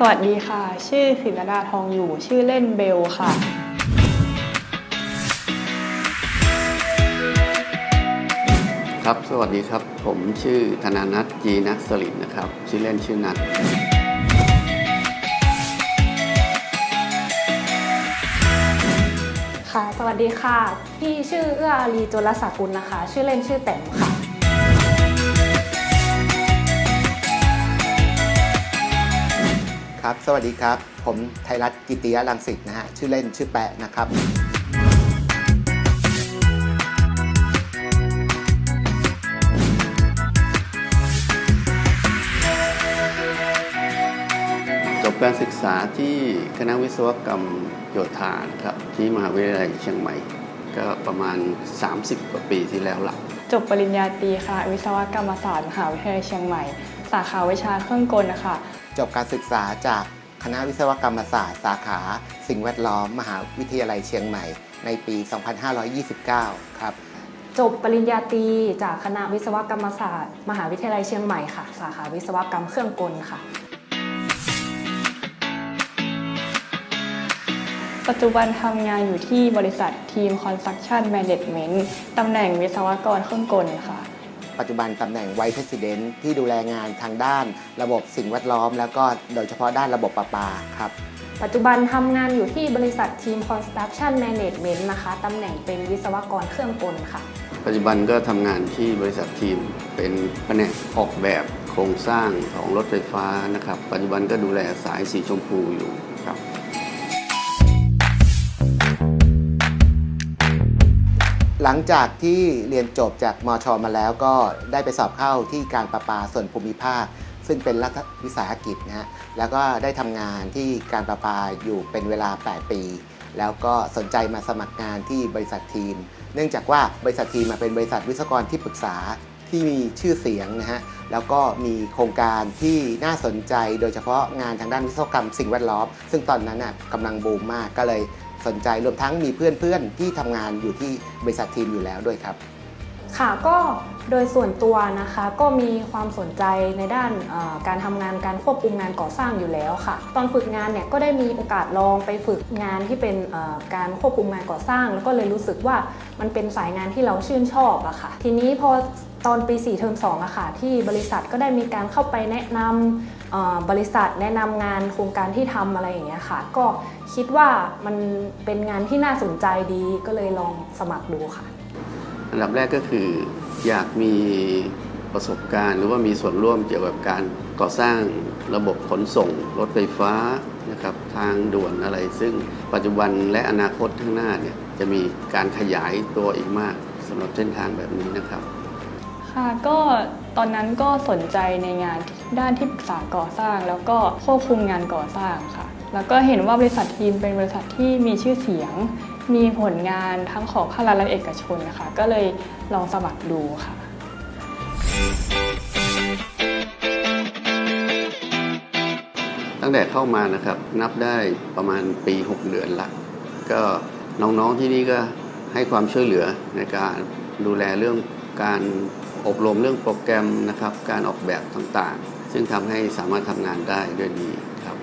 สวัสดีค่ะ ชื่อศิลดาทองอยู่ ชื่อเล่นเบลค่ะ ครับ สวัสดีครับ ผมชื่อธนานัทจีนักสลิดนะครับ ชื่อเล่นชื่อนัทค่ะ สวัสดีค่ะ พี่ชื่อเอื้ออารีจุลศักดิ์กุลนะคะ ชื่อเล่นชื่อแต้มค่ะ ครับ สวัสดีครับ ผมไทยรัฐกิติยะรังสิตนะฮะ ชื่อเล่นชื่อแปะนะครับจบการศึกษาที่คณะวิศวกรรมโยธานะครับ ที่มหาวิทยาลัยเชียงใหม่ ก็ประมาณ 30 กว่าปีที่แล้วล่ะจบปริญญาตรีค่ะวิศวกรรมศาสตร์มหาวิทยาลัยเชียงใหม่ สาขาวิชาเครื่องกลนะคะ จบการศึกษาจากคณะวิศวกรรมศาสตร์สาขา สิ่งแวดล้อม มหาวิทยาลัยเชียงใหม่ ในปี 2529 ครับ จบปริญญาตรีจากคณะวิศวกรรมศาสตร์ มหาวิทยาลัยเชียงใหม่ค่ะ สาขาวิศวกรรมเครื่องกลค่ะ ปัจจุบันทำงานอยู่ที่บริษัททีม Construction Management ตำแหน่งวิศวกรเครื่องกลค่ะ ปัจจุบันตำแหน่งไวท์เพรสิดเนที่ดูแลงานทางด้านระบบสิ่งแวดล้อม แล้วก็โดยเฉพาะด้านระบบประปาครับ ปัจจุบันทำงานอยู่ที่บริษัททีม Construction Management นะคะตำแหน่งเป็นวิศวกรเครื่องกลค่ะ ปัจจุบันก็ทำงานที่บริษัททีมเป็นแผนกออกแบบโครงสร้างของรถไฟฟ้านะครับ ปัจจุบันก็ดูแลสายสีชมพูอยู่ หลังจากที่เรียนจบจากมชมาแล้วก็ได้ไปสอบเข้าที่การประปาส่วนภูมิภาค ซึ่งเป็นรัฐวิสาหกิจนะฮะแล้วก็ได้ทำงานที่การประปาอยู่เป็นเวลา 8 ปี แล้วก็สนใจมาสมัครงานที่บริษัททีม เนื่องจากว่าบริษัททีมมาเป็นบริษัทวิศวกรที่ปรึกษาที่มีชื่อเสียงนะฮะ แล้วก็มีโครงการที่น่าสนใจโดยเฉพาะงานทางด้านวิศวกรรมสิ่งแวดล้อม ซึ่งตอนนั้นน่ะกำลังบูมมากก็เลย สนใจรวมทั้งมีเพื่อนๆที่ทำงานอยู่ที่บริษัททีมอยู่แล้วด้วยครับ ค่ะก็โดยส่วนตัวนะคะก็มีความสนใจในด้านการทำงานการควบคุมงานก่อสร้างอยู่แล้วค่ะ ตอนฝึกงานเนี่ยก็ได้มีโอกาสลองไปฝึกงานที่เป็นการควบคุมงานก่อสร้าง แล้วก็เลยรู้สึกว่ามันเป็นสายงานที่เราชื่นชอบอะค่ะ ทีนี้พอตอนปี 4 เทอม2อะค่ะที่บริษัทก็ได้มีการเข้าไปแนะนำ บริษัทแนะนำงานโครงการที่ทำอะไรอย่างเงี้ยค่ะ ก็คิดว่ามันเป็นงานที่น่าสนใจดีก็เลยลองสมัครดูค่ะ อันดับแรกก็คืออยากมีประสบการณ์หรือว่ามีส่วนร่วมเกี่ยวกับการก่อสร้างระบบขนส่ง รถไฟฟ้านะครับทางด่วนอะไร ซึ่งปัจจุบันและอนาคตข้างหน้าเนี่ยจะมีการขยายตัวอีกมากสำหรับเส้นทางแบบนี้นะครับ ค่ะก็ตอนนั้นก็สนใจในงาน ด้านที่ปรึกษาก่อสร้าง แล้วก็ควบคุมงานก่อสร้างค่ะ แล้วก็เห็นว่าบริษัททีมเป็นบริษัทที่มีชื่อเสียง มีผลงานทั้งของภาครัฐและเอกชนนะคะ ก็เลยลองสมัครดูค่ะตั้งแต่เข้ามานะครับนับได้ประมาณปี 6 เดือนละ ก็น้องๆที่นี่ก็ให้ความช่วยเหลือในการดูแลเรื่องการอบรมเรื่องโปรแกรมนะครับ การออกแบบต่างๆ ซึ่งทำให้สามารถทำงานได้ด้วยดีครับ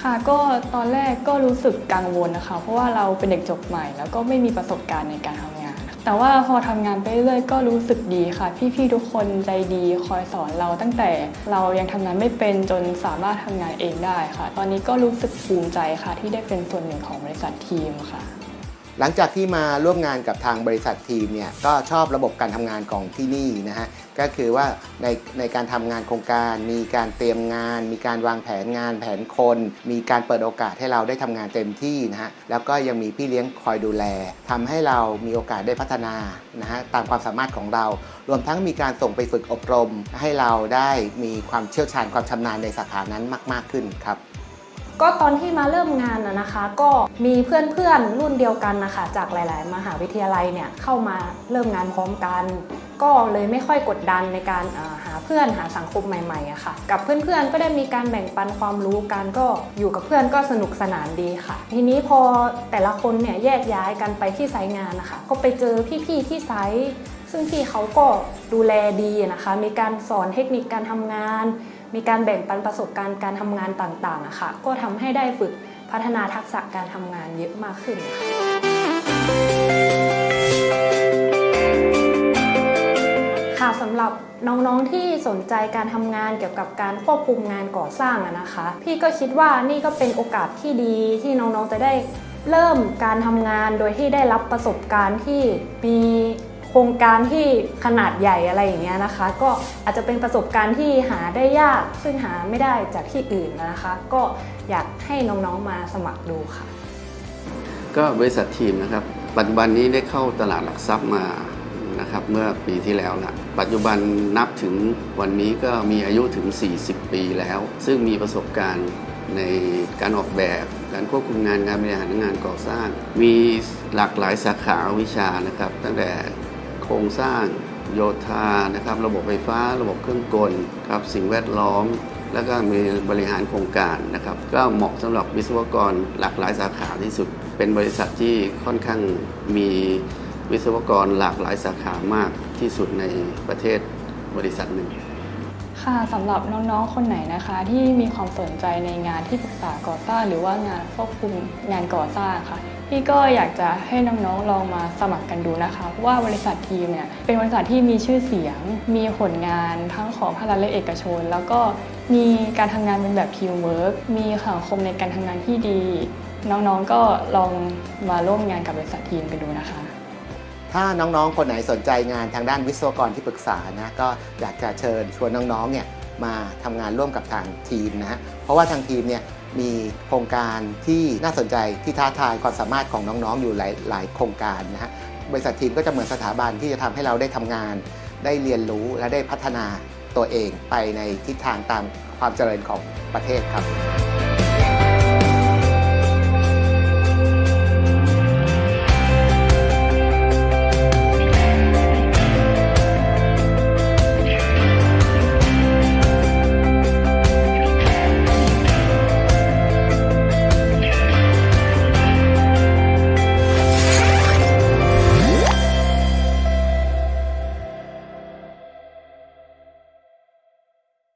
ค่ะก็ตอนแรกก็รู้สึกกังวลนะคะ เพราะว่าเราเป็นเด็กจบใหม่ แล้วก็ไม่มีประสบการณ์ในการทำงาน แต่ว่าพอทำงานไปเรื่อยๆก็รู้สึกดีค่ะ พี่ๆทุกคนใจดีคอยสอนเราตั้งแต่เรายังทำงานไม่เป็นจนสามารถทำงานเองได้ค่ะ ตอนนี้ก็รู้สึกภูมิใจค่ะ ที่ได้เป็นส่วนหนึ่งของบริษัททีมค่ะ หลังจากที่มาร่วมงานกับทางบริษัททีมเนี่ยก็ชอบระบบการทำงานของที่นี่นะฮะก็คือว่าในในการทำงานโครงการมีการเตรียมงาน มีการวางแผนงานแผนคน มีการเปิดโอกาสให้เราได้ทำงานเต็มที่นะฮะแล้วก็ยังมีพี่เลี้ยงคอยดูแลทำให้เรามีโอกาสได้พัฒนานะฮะตามความสามารถของเรา รวมทั้งมีการส่งไปฝึกอบรม ให้เราได้มีความเชี่ยวชาญความชำนาญในสาขานั้นมาก ๆขึ้นครับ ก็ตอนที่มาเริ่มงานนะคะ ก็มีเพื่อนๆรุ่นเดียวกันนะคะจากหลาย ๆ มหาวิทยาลัยเนี่ยเข้ามาเริ่มงานพร้อมกัน ก็เลยไม่ค่อยกดดันในการหาเพื่อนหาสังคมใหม่ๆอะค่ะ กับเพื่อนๆก็ได้มีการแบ่งปันความรู้กันก็อยู่กับเพื่อนก็สนุกสนานดีค่ะ ทีนี้พอแต่ละคนเนี่ยแยกย้ายกันไปที่ไซต์งานนะคะ ก็ไปเจอพี่ๆที่ไซต์ซึ่งพี่เขาก็ดูแลดีนะคะ มีการสอนเทคนิคการทำงาน มีการแบ่งปันประสบการณ์การทำงานต่างๆอะค่ะ ก็ทำให้ได้ฝึกพัฒนาทักษะการทำงานเยอะมากขึ้นค่ะค่ะสำหรับน้องๆที่สนใจการทำงานเกี่ยวกับการควบคุมงานก่อสร้างนะคะ พี่ก็คิดว่านี่ก็เป็นโอกาสที่ดีที่น้องๆจะได้เริ่มการทำงานโดยที่ได้รับประสบการณ์ที่มี โครงการที่ขนาดใหญ่อะไรอย่างเงี้ยนะคะ ก็อาจจะเป็นประสบการณ์ที่หาได้ยากซึ่งหาไม่ได้จากที่อื่นนะคะ ก็อยากให้น้องๆมาสมัครดูค่ะ ก็บริษัททีมนะครับ ปัจจุบันนี้ได้เข้าตลาดหลักทรัพย์มานะครับเมื่อปีที่แล้วละปัจจุบันนับถึงวันนี้ก็มีอายุถึง 40 ปีแล้ว ซึ่งมีประสบการณ์ในการออกแบบ การควบคุมงานการบริหารงานก่อสร้าง มีหลากหลายสาขาวิชานะครับ ตั้งแต่ โครงสร้างโยธานะครับ ระบบไฟฟ้า ระบบเครื่องกลครับสิ่งแวดล้อม แล้วก็มีบริหารโครงการนะครับ ก็เหมาะสำหรับวิศวกรหลากหลายสาขาที่สุด เป็นบริษัทที่ค่อนข้างมีวิศวกรหลากหลายสาขามากที่สุดในประเทศบริษัทหนึ่งค่ะสำหรับน้องๆ คนไหนนะคะ ที่มีความสนใจในงานที่ปรึกษาก่อสร้างหรือว่างานควบคุมงานก่อสร้างค่ะ พี่ก็อยากจะให้น้องๆลองมาสมัครกันดูนะคะเพราะว่าบริษัททีมเนี่ยเป็นบริษัทที่มีชื่อเสียง มีผลงานทั้งของภาครัฐและเอกชน แล้วก็มีการทำงานเป็นแบบทีมเวิร์กมีสังคมในการทำงานที่ดี น้องๆก็ลองมาร่วมงานกับบริษัททีมกันดูนะคะ ถ้าน้องๆ คนไหนสนใจงานทางด้านวิศวกรที่ปรึกษานะก็อยากจะเชิญชวนน้องๆเนี่ยมาทำงานร่วมกับทางทีมนะฮะเพราะว่าทางทีมเนี่ย มีโครงการที่น่าสนใจที่ท้าทายความสามารถของน้องๆ อยู่หลายหลายโครงการนะฮะบริษัททีมก็จะเหมือนสถาบันที่จะทำให้เราได้ทำงาน ได้เรียนรู้และได้พัฒนาตัวเองไปในทิศทางตามความเจริญของประเทศครับ